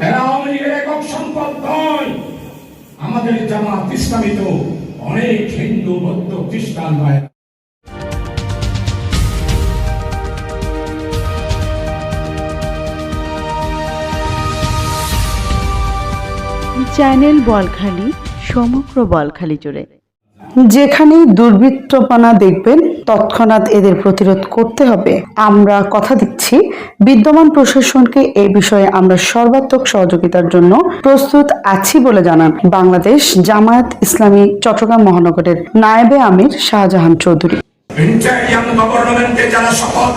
এরা আওয়ামী লীগের একক সম্পদ আমাদের জামাত অনেক হিন্দু বৌদ্ধ খ্রিস্টান যেখানেই দুর্বৃত্তপনা দেখবেন, তৎক্ষণাৎ এদের প্রতিরোধ করতে হবে। আমরা কথা দিচ্ছি, বিদ্যমান প্রশাসনকে এই বিষয়ে আমরা সর্বাত্মক সহযোগিতার জন্য প্রস্তুত আছি বলে জানান বাংলাদেশ জামায়াত ইসলামী চট্টগ্রাম মহানগরের নায়েবে আমির শাহজাহান চৌধুরী। যারা শপথ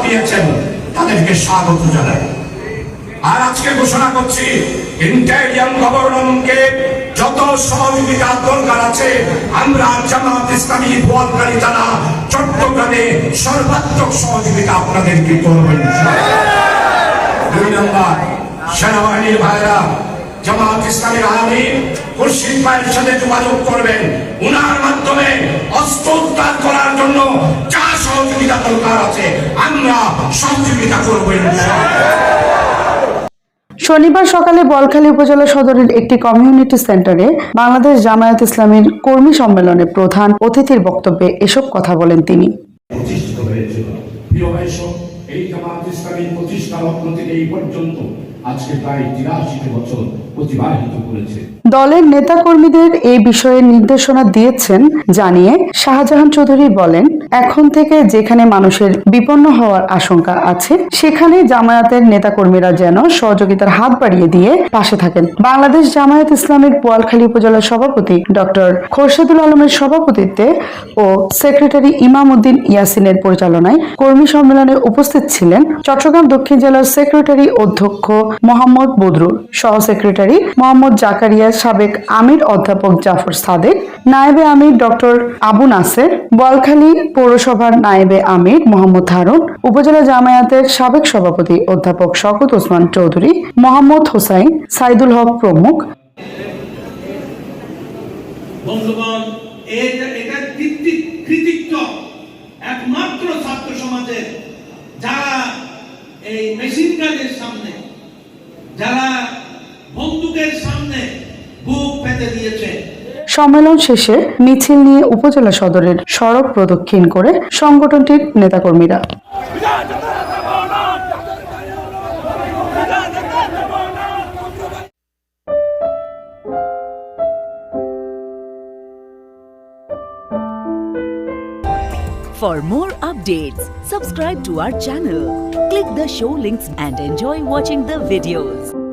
তাদেরকে স্বাগত জানাই। আর আজকে ঘোষণা করছি ইন্টারিয়াম গভর্নমেন্টকে আছে। আমরা জামাত ইসলামী যারা চট্টগ্রামে সর্বাত্মক সহযোগিতা আপনাদেরকে করবেন দুই নম্বর, সেনাবাহিনীর ভাইরা, জামাত ইসলামের খুরশিদ ভাইয়ের সাথে যোগাযোগ করবেন। উনার মাধ্যমে অস্ত্র উদ্ধার করার জন্য যা সহযোগিতা দরকার আছে, আমরা সহযোগিতা করব, ইনশাআল্লাহ। শনিবার সকালে বলখালী উপজেলা সদরের একটি কমিউনিটি সেন্টারে বাংলাদেশ জামায়াত ইসলামীর কর্মী সম্মেলনে প্রধান অতিথির বক্তব্যে এসব কথা বলেন তিনি। এই জামায়াত ইসলামী প্রতিষ্ঠা থেকে এই পর্যন্ত। আজকে প্রায় তিরাশিটি বছর দলের নেতাকর্মীদের এই বিষয়ে নির্দেশনা দিয়েছেন জানিয়ে শাহজাহান চৌধুরী বলেন, এখন থেকে যেখানে মানুষের বিপন্ন হওয়ার আশঙ্কা আছে, সেখানে জামায়াতের নেতাকর্মীরা যেন সহযোগিতার হাত বাড়িয়ে দিয়ে পাশে থাকেন। বাংলাদেশ জামায়াত ইসলামের পোয়ালখালী উপজেলার সভাপতি ডক্টর খোরশেদুল আলমের সভাপতিত্বে ও সেক্রেটারি ইমাম উদ্দিন ইয়াসিনের পরিচালনায় কর্মী সম্মেলনে উপস্থিত ছিলেন চট্টগ্রাম দক্ষিণ জেলার সেক্রেটারি অধ্যক্ষ মোহাম্মদ বদরুল সহ সেক্রেটারি মোহাম্মদ জাকারিয়া সাবেক আমির অধ্যাপক জাফর সাদেক, নায়েবে আমির ডক্টর আবু নাসের বলখালী পৌরসভার নায়েবে আমির মোহাম্মদ হারুন, উপজেলা জামায়াতের সাবেক সভাপতি অধ্যাপক শকত ওসমান চৌধুরী, মোহাম্মদ হোসাইন, সাইদুল হক প্রমুখ। একমাত্র ছাত্র সমাজের, যারা এই মেশিন সামনে, যারা সম্মেলন শেষে মিছিল নিয়ে উপজেলা সদরের সড়ক প্রদক্ষিণ করে সংগঠনটির নেতাকর্মীরা For more updates, subscribe to our channel, click the show links and enjoy watching the videos.